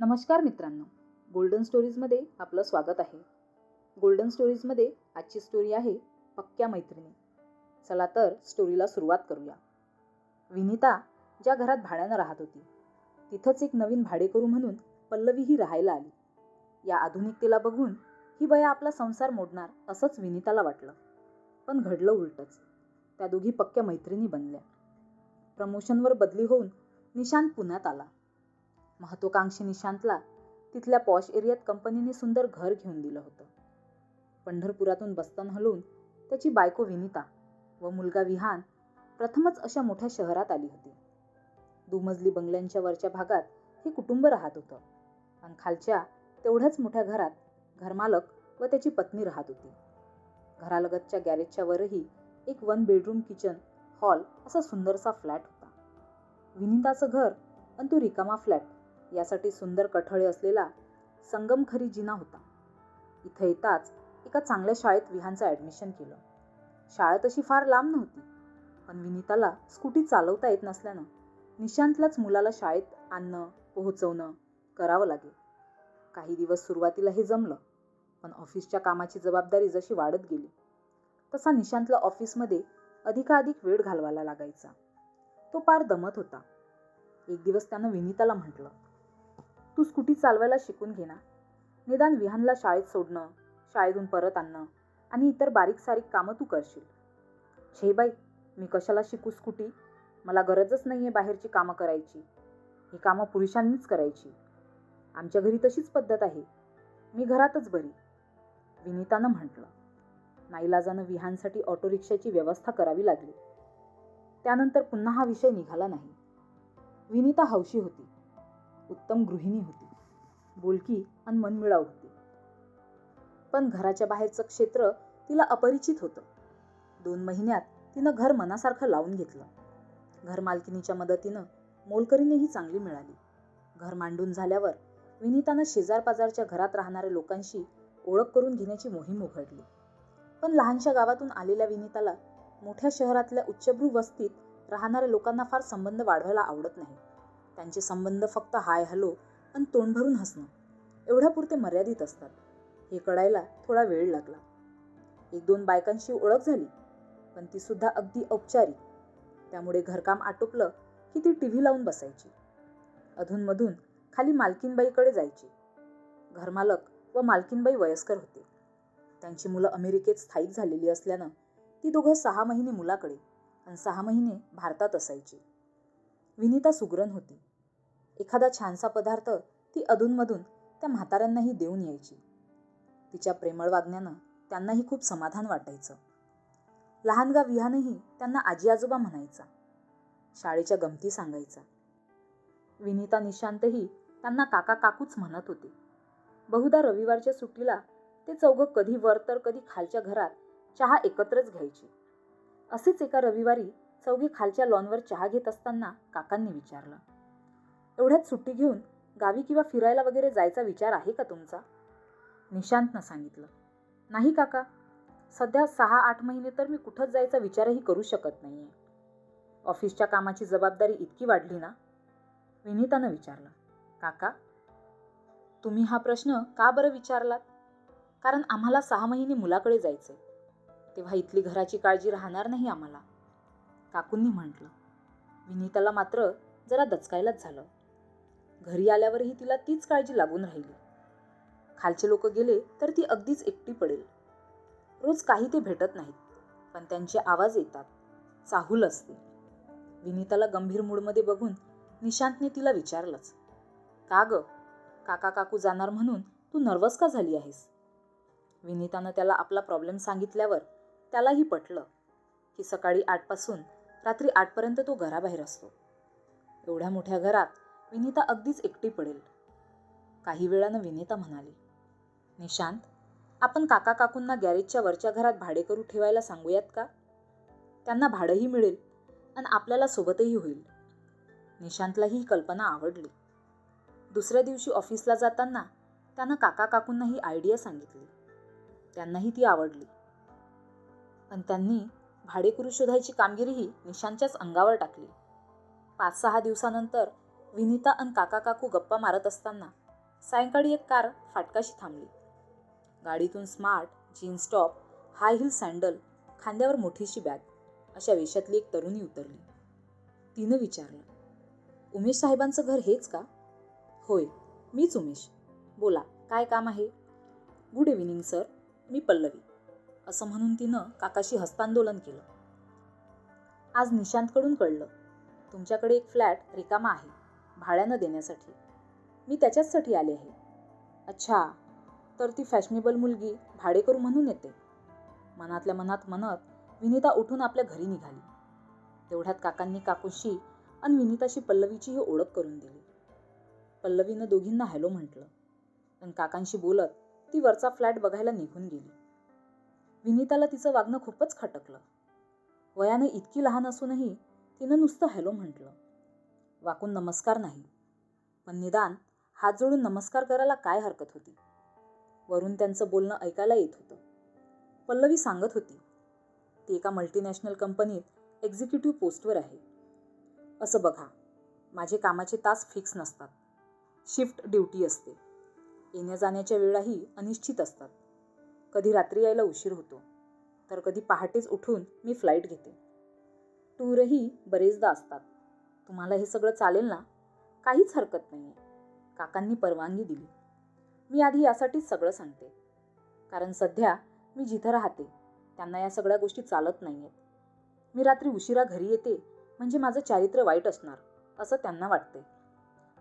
नमस्कार मित्रांनो. गोल्डन स्टोरीजमध्ये आपलं स्वागत आहे. गोल्डन स्टोरीजमध्ये आजची स्टोरी आहे पक्क्या मैत्रिणी. चला तर स्टोरीला सुरुवात करूया. विनिता ज्या घरात भाड्यानं राहत होती. तिथंच एक नवीन भाडेकरू म्हणून पल्लवीही राहायला आली. या आधुनिकतेला बघून ही बया आपला संसार मोडणार असंच विनिताला वाटलं. पण घडलं उलटंच. त्या दोघी पक्क्या मैत्रिणी बनल्या. प्रमोशनवर बदली होऊन निशांत पुण्यात आला. महत्वाकांक्षी निशांतला तिथल्या पॉश एरियात कंपनीने सुंदर घर घेऊन दिलं होतं. पंढरपुरातून बस्तन हलून त्याची बायको विनिता व मुलगा विहान प्रथमच अशा मोठ्या शहरात आली होती. दुमजली बंगल्यांच्या वरच्या भागात हे कुटुंब राहत होतं आणि खालच्या तेवढ्याच मोठ्या घरात घरमालक व त्याची पत्नी राहत होती. घरालगतच्या गॅरेजच्या वरही एक वन बेडरूम किचन हॉल असा सुंदरसा फ्लॅट होता. विनिताचं घर आणि तो रिकामा फ्लॅट यासाठी सुंदर कठळे असलेला संगमखरी जिना होता. इथं येताच एका चांगल्या शाळेत विहानचं ॲडमिशन केलं. शाळा तशी फार लांब नव्हती पण विनीताला स्कूटी चालवता येत नसल्यानं निशांतलाच मुलाला शाळेत आणणं पोहोचवणं करावं लागेल. काही दिवस सुरुवातीला हे जमलं पण ऑफिसच्या कामाची जबाबदारी जशी वाढत गेली तसा निशांतला ऑफिसमध्ये अधिकाधिक वेळ घालवायला लागायचा. तो पार दमत होता. एक दिवस त्यानं विनीताला म्हटलं तू स्कूटी चालवायला शिकून घे ना. निदान विहानला शाळेत सोडणं शाळेतून परत आणणं आणि इतर बारीक सारीक कामं तू करशील. छे बाई मी कशाला शिकू स्कूटी? मला गरजच नाही आहे बाहेरची कामं करायची. ही कामं पुरुषांनीच करायची. आमच्या घरी तशीच पद्धत आहे. मी घरातच बरी. विनितानं म्हटलं. नाईलाजानं विहानसाठी ऑटो रिक्षाची व्यवस्था करावी लागली. त्यानंतर पुन्हा हा विषय निघाला नाही. विनिता हौशी होती. उत्तम गृहिणी होती. बोलकी आणि मनमिळाऊ होती. पण घराच्या बाहेरचं क्षेत्र तिला अपरिचित होतं. दोन महिन्यात तिनं घर मनासारखं लावून घेतलं. घरमालकिनीच्या मदतीनं मोलकरीनेही चांगली मिळाली. घर मांडून झाल्यावर विनितानं शेजारपाजारच्या घरात राहणाऱ्या लोकांशी ओळख करून घेण्याची मोहीम उघडली. पण लहानशा गावातून आलेल्या विनिताला मोठ्या शहरातल्या उच्चभ्रू वस्तीत राहणाऱ्या लोकांना फार संबंध वाढवायला आवडत नाही. त्यांचे संबंध फक्त हाय हॅलो आणि तोंड भरून हसणं. एवढ्यापुरते मर्यादित असतात. हे कळायला थोडा वेळ लागला. एक दोन बायकांशी ओळख झाली पण ती सुद्धा अगदी औपचारिक. त्यामुळे घरकाम आटोपलं की ती टी व्ही लावून बसायची. अधूनमधून खाली मालकीनबाईकडे जायची. घरमालक व मालकीनबाई वयस्कर होते. त्यांची मुलं अमेरिकेत स्थायिक झालेली असल्यानं ती दोघं सहा महिने मुलाकडे आणि सहा महिने भारतात असायची. विनिता सुगरण होती. एखादा छानसा पदार्थ ती अधूनमधून त्या म्हाताऱ्यांनाही देऊन यायची. तिच्या प्रेमळ वागण्यानं त्यांनाही खूप समाधान वाटायचं. लहानगा विहानही त्यांना आजी आजोबा म्हणायचा. शाळेच्या गमती सांगायचा. विनिता निशांतही त्यांना काका काकूच म्हणत होते. बहुधा रविवारच्या सुट्टीला ते चौघं कधी वर तर कधी खालच्या घरात चहा एकत्रच घ्यायचे. असेच एका रविवारी चौघे खालच्या लॉनवर चहा घेत असताना काकांनी विचारलं एवढ्यात सुट्टी घेऊन गावी किंवा फिरायला वगैरे जायचा विचार आहे का तुमचा? निशांतनं सांगितलं. नाही काका. सध्या सहा आठ महिने तर मी कुठंच जायचा विचारही करू शकत नाही आहे ऑफिसच्या कामाची जबाबदारी इतकी वाढली ना? विनीतानं विचारलं. काका तुम्ही हा प्रश्न का बरं विचारलात? कारण आम्हाला सहा महिने मुलाकडे जायचे तेव्हा इथली घराची काळजी राहणार नाही आम्हाला. काकूंनी म्हटलं. विनीताला मात्र जरा दचकायलाच झालं. घरी आल्यावरही तिला तीच काळजी लागून राहिली. खालचे लोक गेले तर ती अगदीच एकटी पडेल. रोज काही ते भेटत नाहीत पण त्यांचे आवाज येतात. चाहूल असते. विनीताला गंभीर मूडमध्ये बघून निशांतने तिला विचारलंच. का ग? काका काकू जाणार म्हणून तू नर्वस का झाली आहेस? विनीतानं त्याला आपला प्रॉब्लेम सांगितल्यावर त्यालाही पटलं की सकाळी आठपासून रात्री आठपर्यंत तो घराबाहेर असतो. एवढ्या मोठ्या घरात विनिता अगदीच एकटी पडेल. काही वेळानं विनिता म्हणाली निशांत आपण काका काकूंना गॅरेजच्या वरच्या घरात भाडे करू ठेवायला सांगूयात का? त्यांना भाडंही मिळेल आणि आपल्याला सोबतही होईल. निशांतलाही ही कल्पना आवडली. दुसऱ्या दिवशी ऑफिसला जाताना त्यानं काका काकूंना ही आयडिया सांगितली. त्यांनाही ती आवडली. पण त्यांनी भाडेकरू शोधायची कामगिरीही निशांतच्याच अंगावर टाकली. पाच सहा दिवसानंतर विनिता आणि काका काकू गप्पा मारत असताना सायंकाळी एक कार फाटकाशी थांबली. गाडीतून smart jeans top high heel sandal खांद्यावर मोठीशी बॅग अशा वेशातली एक तरुणी उतरली. तिनं विचारलं उमेश साहेबांचं घर हेच का? होय मीच उमेश. बोला काय काम आहे? Good evening sir. मी पल्लवी. असं म्हणून तिनं काकाशी हस्तांदोलन केलं. आज निशांतकडून कळलं तुमच्याकडे एक फ्लॅट रिकामा आहे. भाड्यानं देण्यासाठी. मी त्याच्याचसाठी आले आहे. अच्छा तर ती फॅशनेबल मुलगी भाडेकरू म्हणून येते. मनातल्या मनात म्हणत विनिता उठून आपल्या घरी निघाली. तेवढ्यात काकांनी काकूशी आणि विनिताशी पल्लवीचीही ओळख करून दिली. पल्लवीनं दोघींना हॅलो म्हटलं. पण काकांशी बोलत ती वरचा फ्लॅट बघायला निघून गेली. विनिताला तिचं वागणं खूपच खटकलं. वयानं इतकी लहान असूनही तिनं नुसतं हॅलो म्हटलं. वाकून नमस्कार नाही. पण निदान हात जोडून नमस्कार करायला काय हरकत होती? वरून त्यांचं बोलणं ऐकायला येत होतं. पल्लवी सांगत होती ती एका मल्टीनॅशनल कंपनीत एक्झिक्युटिव्ह पोस्टवर आहे. असं बघा माझे कामाचे तास फिक्स नसतात. शिफ्ट ड्युटी असते. येण्या जाण्याच्या वेळाही अनिश्चित असतात. कधी रात्री यायला उशीर होतो तर कधी पहाटेच उठून मी फ्लाईट घेते. टूरही बरेचदा असतात. तुम्हाला हे सगळं चालेल ना? काहीच हरकत नाही आहे काकांनी परवानगी दिली. मी आधी यासाठीच सगळं सांगते. कारण सध्या मी जिथं राहते त्यांना या सगळ्या गोष्टी चालत नाही आहेत मी रात्री उशिरा घरी येते म्हणजे माझं चारित्र्य वाईट असणार असं त्यांना वाटते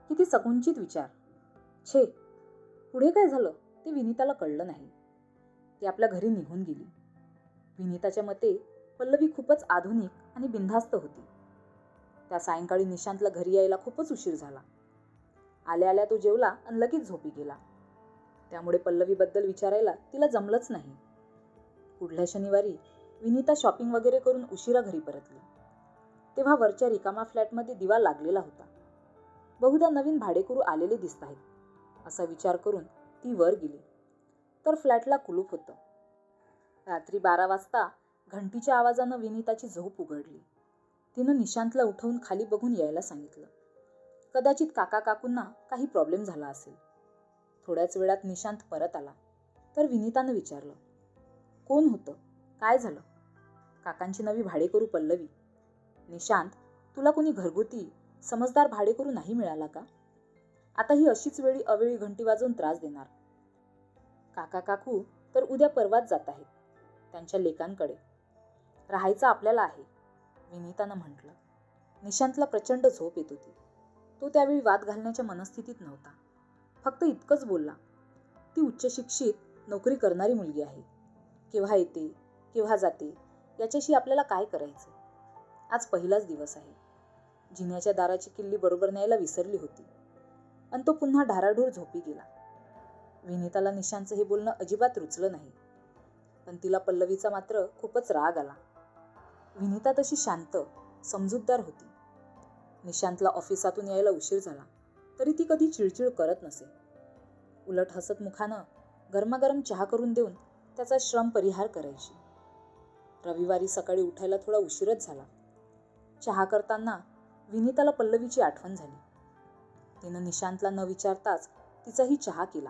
किती सकुंचित विचार. छे पुढे काय झालं ते विनिताला कळलं नाही. ती आपल्या घरी निघून गेली. विनिताच्या मते पल्लवी खूपच आधुनिक आणि बिनधास्त होती. त्या सायंकाळी निशांतला घरी यायला खूपच उशीर झाला. आल्या आल्या तो जेवला आणि लगेच झोपी गेला. त्यामुळे पल्लवीबद्दल विचारायला तिला जमलंच नाही. पुढल्या शनिवारी विनीता शॉपिंग वगैरे करून उशिरा घरी परतली. तेव्हा वरच्या रिकामा फ्लॅटमध्ये दिवा लागलेला होता. बहुधा नवीन भाडेकरू आलेले दिसत आहेत असा विचार करून ती वर गेली. तर फ्लॅटला कुलूप होतं. रात्री बारा वाजता घंटीच्या आवाजानं विनिताची झोप उघडली. तिनं निशांतला उठवून खाली बघून यायला सांगितलं. कदाचित काका काकूंना काही प्रॉब्लेम झाला असेल. थोड्याच वेळात निशांत परत आला. तर विनितानं विचारलं कोण होतं? काय झालं? काकांची नवी भाडेकरू पल्लवी. निशांत तुला कोणी घरगुती समजदार भाडेकरू नाही मिळाला का? आता ही अशीच वेळी अवेळी घंटी वाजवून त्रास देणार. काका काकू तर उद्या परवाच जात आहेत त्यांच्या लेकांकडे. राहायचं आपल्याला आहे. विनितानं म्हटलं निशांतला प्रचंड झोप येत होती. तो त्यावेळी वाद घालण्याच्या मनस्थितीत नव्हता. फक्त इतकंच बोलला ती उच्च शिक्षित नोकरी करणारी मुलगी आहे. केव्हा येते केव्हा जाते याच्याशी आपल्याला काय करायचं? आज पहिलाच दिवस आहे. जिन्याच्या दाराची किल्ली बरोबर न्यायला विसरली होती आणि तो पुन्हा ढाराढूर झोपी गेला. विनिताला निशांचं हे बोलणं अजिबात रुचलं नाही. पण तिला पल्लवीचा मात्र खूपच राग आला. विनिता तशी शांत समजूतदार होती. निशांतला ऑफिसातून यायला उशीर झाला तरी ती कधी चिडचिड करत नसे. उलट हसत मुखानं गरमागरम चहा करून देऊन त्याचा श्रम परिहार करायची. रविवारी सकाळी उठायला थोडा उशीरच झाला. चहा करताना विनिताला पल्लवीची आठवण झाली. तिनं निशांतला न विचारताच तिचाही चहा केला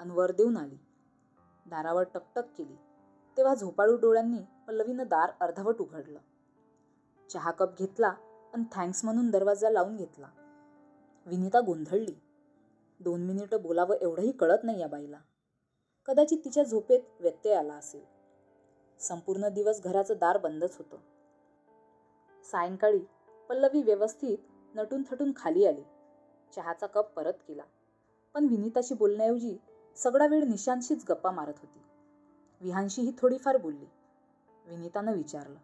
आणि वर देऊन आली. दारावर टकटक केली. तेव्हा झोपाळू डोळ्यांनी पल्लवीनं दार अर्धवट उघडलं. चहा कप घेतला आणि थँक्स म्हणून दरवाजा लावून घेतला. विनिता गोंधळली. दोन मिनिटं बोलावं एवढंही कळत नाही या बाईला. कदाचित तिच्या झोपेत व्यत्यय आला असेल. संपूर्ण दिवस घराचं दार बंदच होतं. सायंकाळी पल्लवी व्यवस्थित नटून थटून खाली आली. चहाचा कप परत केला. पण विनिताशी बोलण्याऐवजी सगळा वेळ निशांशीच गप्पा मारत होती. विहानशीही थोडीफार बोलली. विनितानं विचारलं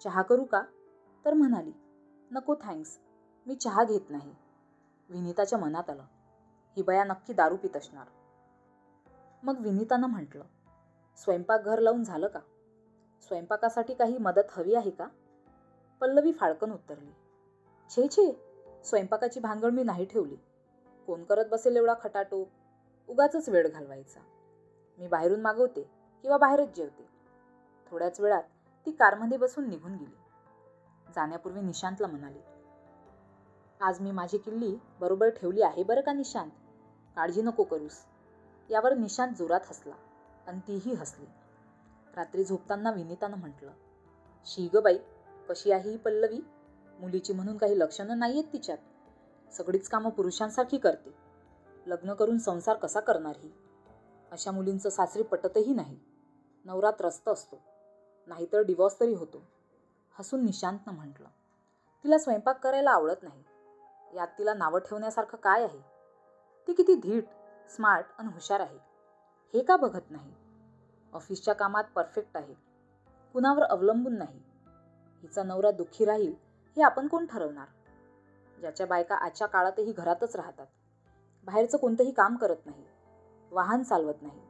चहा करू का? तर म्हणाली नको थँक्स मी चहा घेत नाही. विनिताच्या मनात आलं ही बया नक्की दारू पित असणार. मग विनितानं म्हटलं स्वयंपाकघर लावून झालं का? स्वयंपाकासाठी काही मदत हवी आहे का? पल्लवी फाळकन उत्तरली छे छे स्वयंपाकाची भानगड मी नाही ठेवली. कोण करत बसेल एवढा खटाटो? उगाच वेळ घालवायचा. मी बाहेरून मागवते किंवा बाहेरच जेवते. थोड्याच वेळात ती कारमध्ये बसून निघून गेली. जाण्यापूर्वी निशांतला म्हणाली आज मी माझी किल्ली बरोबर ठेवली आहे बरं का निशांत? काळजी नको करूस. यावर निशांत जोरात हसला आणि तीही हसली. रात्री झोपताना विनितानं म्हटलं शी ग बाई कशी आहे ही पल्लवी? मुलीची म्हणून काही लक्षणं नाही आहेत तिच्यात. सगळीच कामं पुरुषांसारखी करते. लग्न करून संसार कसा करणार ही? अशा मुलींचं सासरी पटतही नाही. नवरा त्रस्त असतो. नाहीतर डिवॉर्स तरी होतो. हसून निशांतनं म्हटलं तिला स्वयंपाक करायला आवडत नाही. यात तिला नावं ठेवण्यासारखं काय आहे? ती किती धीट स्मार्ट आणि हुशार आहे. हे का बघत नाही? ऑफिसच्या कामात परफेक्ट आहे. कुणावर अवलंबून नाही. हिचा नवरा दुःखी राहील हे आपण कोण ठरवणार? ज्याच्या बायका आजच्या काळातही घरातच राहतात. बाहेरचं कोणतंही काम करत नाही. वाहन चालवत नाही.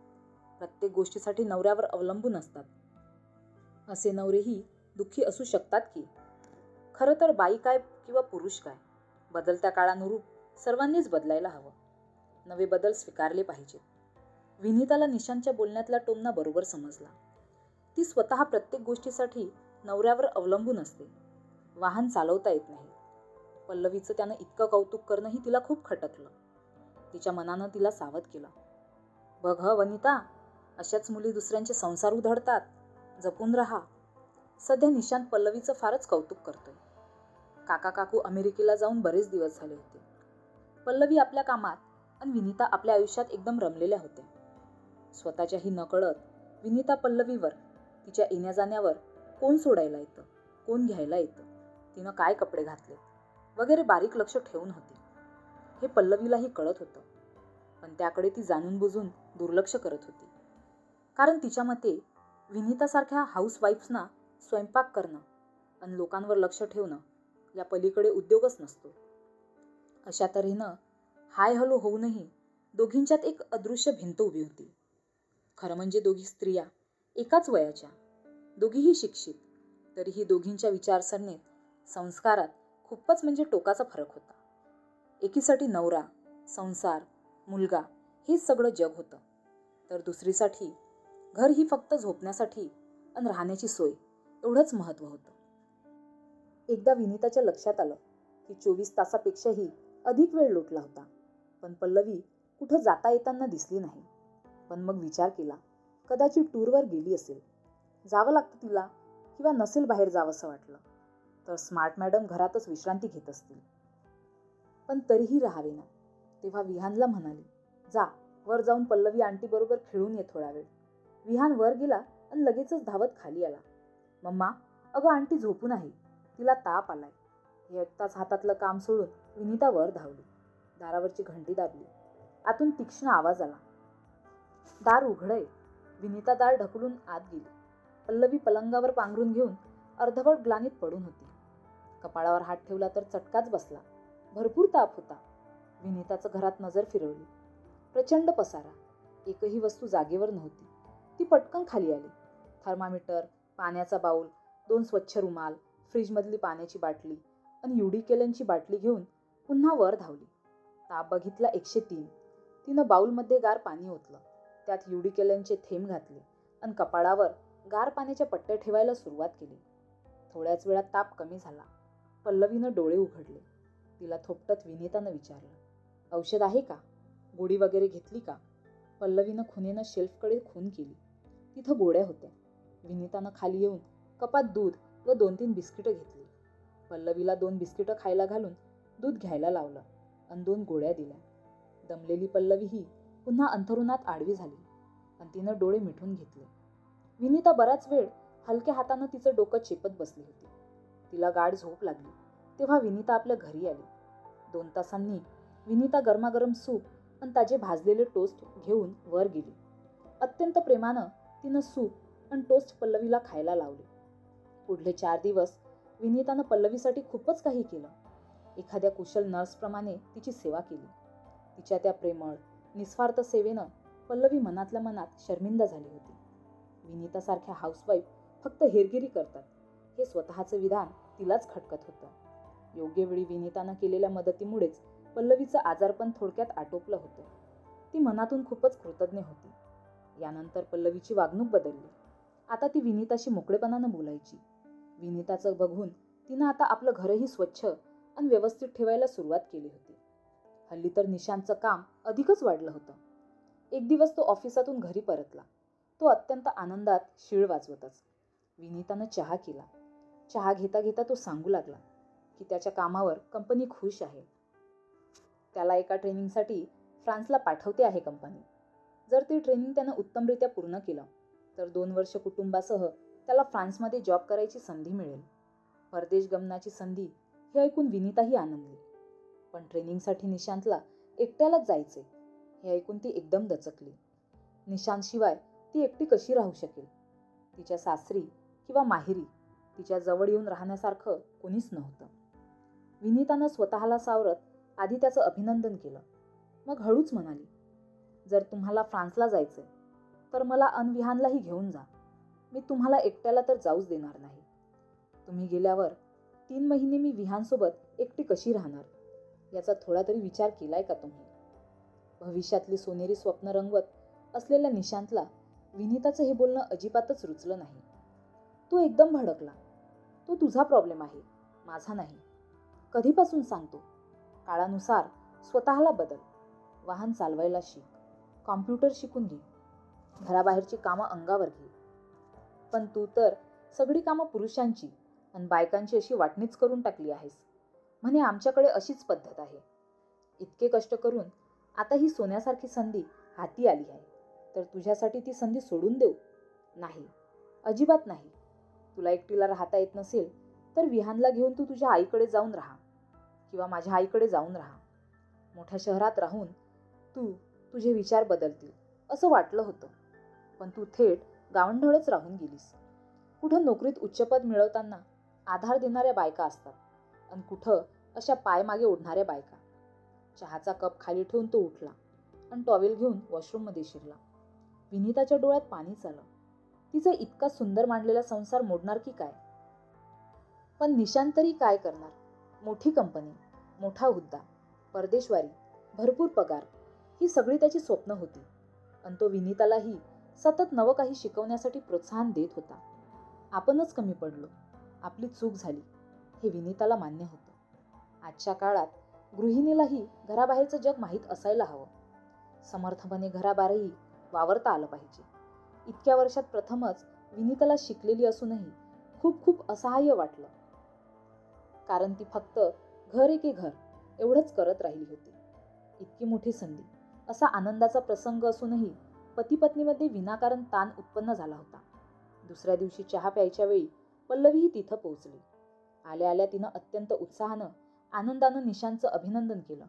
प्रत्येक गोष्टीसाठी नवऱ्यावर अवलंबून असतात. असे नवरेही दुःखी असू शकतात की? खरं तर बाई काय किंवा पुरुष काय? बदलत्या काळानुरूप सर्वांनीच बदलायला हवं. नवे बदल स्वीकारले पाहिजेत. विनीताला निशांच्या बोलण्यातला टोमना बरोबर समजला. ती स्वतः प्रत्येक गोष्टीसाठी नवऱ्यावर अवलंबून असते. वाहन चालवता येत नाही. पल्लवीचं त्यानं इतकं कौतुक करणंही तिला खूप खटकलं. तिच्या मनानं तिला सावध केलं. बघ वनिता अशाच मुली दुसऱ्यांचे संसार उधळतात. जपून राहा. सध्या निशांत पल्लवीचं फारच कौतुक करतोय. काका काकू अमेरिकेला जाऊन बरेच दिवस झाले होते. पल्लवी आपल्या कामात आणि विनीता आपल्या आयुष्यात एकदम रमलेल्या होत्या. स्वतःच्याही नकळत विनीता पल्लवीवर तिच्या येण्या जाण्यावर कोण सोडायला येतं कोण घ्यायला येतं तिनं काय कपडे घातले वगैरे बारीक लक्ष ठेवून होती. हे पल्लवीलाही कळत होतं. पण त्याकडे ती जाणून बुजून दुर्लक्ष करत होती. कारण तिच्या मते विनितासारख्या हाऊसवाईफ्सना स्वयंपाक करणं आणि लोकांवर लक्ष ठेवणं या पलीकडे उद्योगच नसतो. अशा तऱ्हेनं हाय हलो होऊनही दोघींच्यात एक अदृश्य भिंत उभी होती. खरं म्हणजे दोघी स्त्रिया एकाच वयाच्या दोघीही शिक्षित तरीही दोघींच्या विचारसरणीत संस्कारात खूपच म्हणजे टोकाचा फरक होता. एकीसाठी नवरा संसार मुलगा हेच सगळं जग होतं. तर दुसरीसाठी घर ही फक्त झोपण्यासाठी आणि राहण्याची सोय एवढंच महत्त्व होतं. एकदा विनिताच्या लक्षात आलं की चोवीस तासापेक्षाही अधिक वेळ लोटला होता. पण पल्लवी कुठं जाता येताना दिसली नाही. पण मग विचार केला कदाचित टूरवर गेली असेल. जावं लागतं तिला किंवा नसेल बाहेर जावंसं वाटलं. तर स्मार्ट मॅडम घरातच विश्रांती घेत असतील. पण तरीही राहावे ना तेव्हा विहानला म्हणाली जा वर जाऊन पल्लवी आंटीबरोबर खेळून ये थोडा वेळ. विहान वर गेला आणि लगेचच धावत खाली आला. मम्मा अगं आंटी झोपून आहे. तिला ताप आलाय. हे एकताच हातातलं काम सोडून विनिता वर धावली. दारावरची घंटी दाबली. आतून तीक्ष्ण आवाज आला. दार उघडय. विनिता दार ढकलून आत गेली. पल्लवी पलंगावर पांघरून घेऊन अर्धवट ग्लानीत पडून होती. कपाळावर हात ठेवला तर चटकाच बसला. भरपूर ताप होता. विनिताचं घरात नजर फिरवली. प्रचंड पसारा. एकही वस्तू जागेवर नव्हती. ती पटकन खाली आली. थर्मामीटर पाण्याचा बाऊल दोन स्वच्छ रुमाल फ्रीजमधली पाण्याची बाटली आणि युडिकेलनची बाटली घेऊन पुन्हा वर धावली. ताप बघितला एकशे तीन. तिनं बाऊलमध्ये गार पाणी ओतलं. त्यात युडिकेलनचे थेंब घातले आणि कपाळावर गार पाण्याच्या पट्ट्या ठेवायला सुरुवात केली. थोड्याच वेळात ताप कमी झाला. पल्लवीनं डोळे उघडले. तिला थोपटत विनेतानं विचारलं औषध आहे का? गोळी वगैरे घेतली का? पल्लवीनं खुनेनं शेल्फकडे खून केली. तिथं गोळ्या होत्या. विनितानं खाली येऊन कपात दूध व दोन तीन बिस्किटं घेतली. पल्लवीला दोन बिस्किटं खायला घालून दूध घ्यायला लावलं आणि दोन गोळ्या दिल्या. दमलेली पल्लवी ही पुन्हा अंथरुणात आडवी झाली आणि तिनं डोळे मिठून घेतले. विनिता बराच वेळ हलक्या हातानं तिचं डोकं चेपत बसली होती. तिला गाढ झोप लागली. तेव्हा विनिता आपल्या घरी आली. दोन तासांनी विनिता गरमागरम सूप आणि ताजे भाजलेले टोस्ट घेऊन वर गेली. अत्यंत प्रेमानं तिनं सूप आणि टोस्ट पल्लवीला खायला लावले. पुढले चार दिवस विनीतानं पल्लवीसाठी खूपच काही केलं. एखाद्या कुशल नर्सप्रमाणे तिची सेवा केली. तिच्या त्या प्रेमळ निस्वार्थ सेवेनं पल्लवी मनातल्या मनात शर्मिंदा झाली होती. विनीतासारख्या हाऊसवाईफ फक्त हेरगिरी करतात. हे स्वतःचं विधान तिलाच खटकत होतं. योग्य वेळी विनीतानं केलेल्या मदतीमुळेच पल्लवीचं आजारपण थोडक्यात आटोपलं होतं. ती मनातून खूपच कृतज्ञ होती. यानंतर पल्लवीची वागणूक बदलली. आता ती विनिताशी मोकळेपणानं बोलायची. विनिताचं बघून तिनं आता आपलं घरही स्वच्छ आणि व्यवस्थित ठेवायला सुरुवात केली होती. हल्ली तर निशांतचं काम अधिकच वाढलं होतं. एक दिवस तो ऑफिसातून घरी परतला. तो अत्यंत आनंदात शिळ वाजवतच. विनीतानं चहा केला. चहा घेता घेता तो सांगू लागला की त्याच्या कामावर कंपनी खुश आहे. त्याला एका ट्रेनिंगसाठी फ्रान्सला पाठवते आहे कंपनी. जर ते ट्रेनिंग त्यानं उत्तमरित्या पूर्ण केलं तर दोन वर्ष कुटुंबासह त्याला फ्रान्समध्ये जॉब करायची संधी मिळेल. परदेश गमनाची संधी हे ऐकून विनीताही आनंदली पण ट्रेनिंगसाठी निशांतला एकट्यालाच जायचे हे ऐकून ती एकदम दचकली. निशांतशिवाय ती एकटी कशी राहू शकेल? तिच्या सासरी किंवा माहेरी तिच्या जवळ येऊन राहण्यासारखं कोणीच नव्हतं. विनीतानं स्वतःला सावरत आधी त्याचं अभिनंदन केलं. मग हळूच म्हणाली जर तुम्हाला फ्रान्सला जायचंय तर मला अनविहानलाही घेऊन जा. मी तुम्हाला एकट्याला तर जाऊच देणार नाही. तुम्ही गेल्यावर तीन महिने मी विहानसोबत एकटी कशी राहणार? याचा थोडा तरी विचार केलाय का तुम्ही? भविष्यातली सोनेरी स्वप्न रंगवत असलेल्या निशांतला विनीताचं हे बोलणं अजिबातच रुचलं नाही. तो एकदम भडकला. तो तुझा प्रॉब्लेम आहे माझा नाही. कधीपासून सांगतो? काळानुसार स्वतःला बदल. वाहन चालवायला शिक. कॉम्प्युटर शिकून घे घराबाहेरची कामं अंगावर घे. पण तू तर सगळी कामं पुरुषांची आणि बायकांची अशी वाटणीच करून टाकली आहेस. म्हणे आमच्याकडे अशीच पद्धत आहे. इतके कष्ट करून आता ही सोन्यासारखी संधी हाती आली आहे. तर तुझ्यासाठी ती संधी सोडून देऊ? नाही. अजिबात नाही. तुला एकटीला राहता येत नसेल तर विहानला घेऊन तू तुझ्या आईकडे जाऊन राहा. किंवा माझ्या आईकडे जाऊन राहा. मोठ्या शहरात राहून तू तुझे विचार बदलतील असं वाटलं होतं. पण तू थेट गावंढळच राहून गेलीस. कुठं नोकरीत उच्चपद मिळवताना आधार देणाऱ्या बायका असतात आणि कुठं अशा पाय मागे ओढणाऱ्या बायका. चहाचा कप खाली ठेवून तो उठला आणि टॉवेल घेऊन वॉशरूममध्ये शिरला. विनीताच्या डोळ्यात पाणीच आलं तिचा इतका सुंदर मांडलेला संसार मोडणार की काय? पण निशांत तरी काय करणार? मोठी कंपनी मोठा हुद्दा परदेशवारी भरपूर पगार ही सगळी त्याची स्वप्न होती. आणि तो विनीतालाही सतत नवं काही शिकवण्यासाठी प्रोत्साहन देत होता. आपणच कमी पडलो. आपली चूक झाली. हे विनीताला मान्य होतं. आजच्या काळात गृहिणीलाही घराबाहेरचं जग माहीत असायला हवं. समर्थपणे घराबाहेरही वावरता आलं पाहिजे. इतक्या वर्षात प्रथमच विनीताला शिकलेली असूनही खूप खूप असहाय्य वाटलं. कारण ती फक्त घर एके घर एवढंच करत राहिली होती. इतकी मोठी संधी. असा आनंदाचा प्रसंग असूनही पतीपत्नीमध्ये विनाकारण ताण उत्पन्न झाला होता. दुसऱ्या दिवशी चहा प्यायच्या वेळी पल्लवीही तिथं पोहोचली. आल्या आल्या तिनं अत्यंत उत्साहानं आनंदानं निशांचं अभिनंदन केलं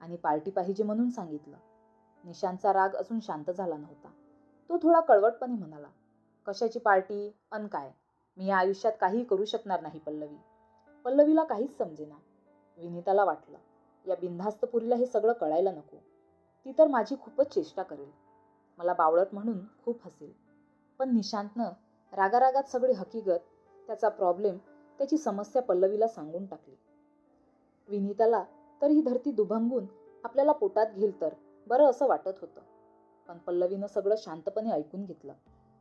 आणि पार्टी पाहिजे म्हणून सांगितलं. निशांचा राग अजून शांत झाला नव्हता. तो थोडा कळवटपणे म्हणाला कशाची पार्टी? अन काय? मी या आयुष्यात काहीही करू शकणार नाही पल्लवी पल्लवीला काहीच समजेना. विनीताला वाटलं या बिनधास्त पुरीला हे सगळं कळायला नको. ती तर माझी खूपच चेष्टा करेल. मला बावळत म्हणून खूप हसेल. पण निशांतनं रागारागात सगळी हकीकत त्याचा प्रॉब्लेम त्याची समस्या पल्लवीला सांगून टाकली. विनीताला तर ही धरती दुभंगून आपल्याला पोटात घेईल तर बरं असं वाटत होतं. पण पल्लवीनं सगळं शांतपणे ऐकून घेतलं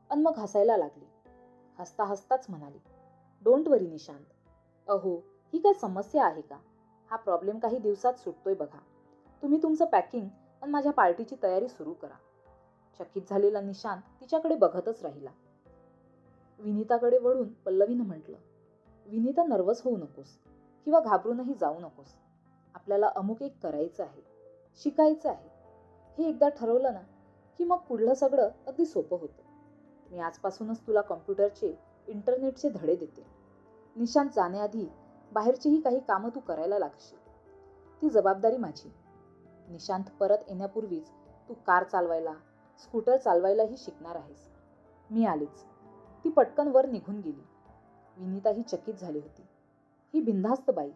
आणि मग हसायला लागली. हसता हसताच म्हणाली डोंट वरी निशांत. अहो ही काय समस्या आहे का? हा प्रॉब्लेम काही दिवसात सुटतोय बघा. तुम्ही तुमचं पॅकिंग आणि माझ्या पार्टीची तयारी सुरू करा. चकित झालेला निशांत तिच्याकडे बघतच राहिला. विनीताकडे वळून पल्लवीनं म्हटलं विनीता नर्वस होऊ नकोस किंवा घाबरूनही जाऊ नकोस. आपल्याला अमुक एक करायचं आहे शिकायचं आहे. हे एकदा ठरवलं ना की मग पुढलं सगळं अगदी सोपं होतं. मी आजपासूनच तुला कॉम्प्युटरचे इंटरनेटचे धडे देते. निशांत जाण्याआधी बाहेरचीही काही कामं तू करायला लागशील. ती जबाबदारी माझी. निशांत परत येण्यापूर्वीच तू कार चालवायला स्कूटर चालवायलाही शिकणार आहेस. मी आलीच. ती पटकन वर निघून गेली. विनीता ही चकित झाली होती. ही बिनधास्त बाई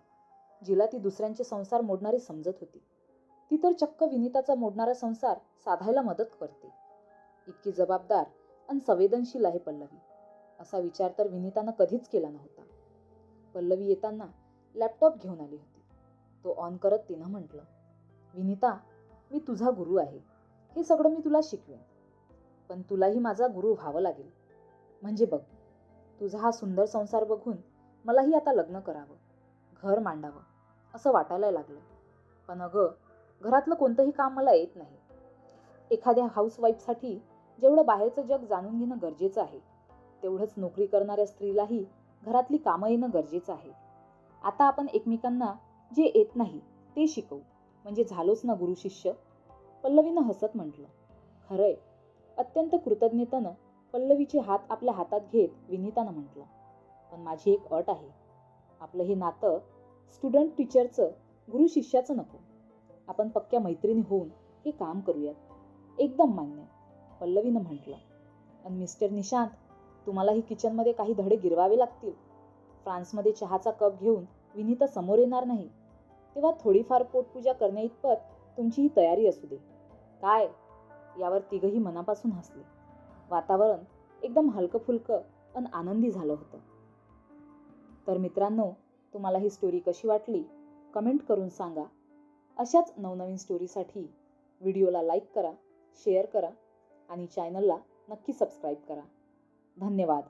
जिला ती दुसऱ्यांचे संसार मोडणारी समजत होती. ती तर चक्क विनीताचा मोडणारा संसार साधायला मदत करते. इतकी जबाबदार आणि संवेदनशील आहे पल्लवी. असा विचार तर विनीतानं कधीच केला नव्हता. पल्लवी येताना लॅपटॉप घेऊन आली होती. तो ऑन करत तिनं म्हटलं विनीता मी तुझा गुरु आहे. हे सगळं मी तुला शिकवेन. पण तुलाही माझा गुरु व्हावं लागेल. म्हणजे बघ तुझा हा सुंदर संसार बघून मलाही आता लग्न करावं घर मांडावं असं वाटायला लागलं. पण अगं घरातलं कोणतंही काम मला येत नाही. एखाद्या हाऊसवाईफसाठी जेवढं बाहेरचं जग जाणून घेणं गरजेचं आहे तेवढंच नोकरी करणाऱ्या स्त्रीलाही घरातली कामं येणं गरजेचं आहे. आता आपण एकमेकांना जे येत नाही ते शिकवू. म्हणजे झालोच ना गुरु शिष्य. पल्लवीनं हसत म्हटलं खरंय. अत्यंत कृतज्ञतेनं पल्लवीचे हात आपल्या हातात घेत विनितानं म्हटलं पण माझी एक अट आहे. आपलं हे नातं स्टुडंट टीचरचं गुरु शिष्याचं नको. आपण पक्क्या मैत्रिणी होऊन हे काम करूयात. एकदम मान्य. पल्लवीनं म्हटलं आणि मिस्टर निशांत तुम्हालाही किचनमध्ये काही धडे गिरवावे लागतील. फ्रान्समध्ये चहाचा कप घेऊन विनीता समोर येणार नाही. तेव्हा थोडीफार पोटपूजा करण्याइतपत तुमची ही तयारी असू दे. काय? यावर तिघही मनापासून हसले. वातावरण एकदम हलकं फुलकं आणि आनंदी झालं होतं. तर मित्रांनो तुम्हाला ही स्टोरी कशी वाटली? कमेंट करून सांगा. अशाच नवनवीन स्टोरीसाठी व्हिडिओला लाईक करा शेअर करा आणि चॅनलला नक्की सबस्क्राईब करा. धन्यवाद.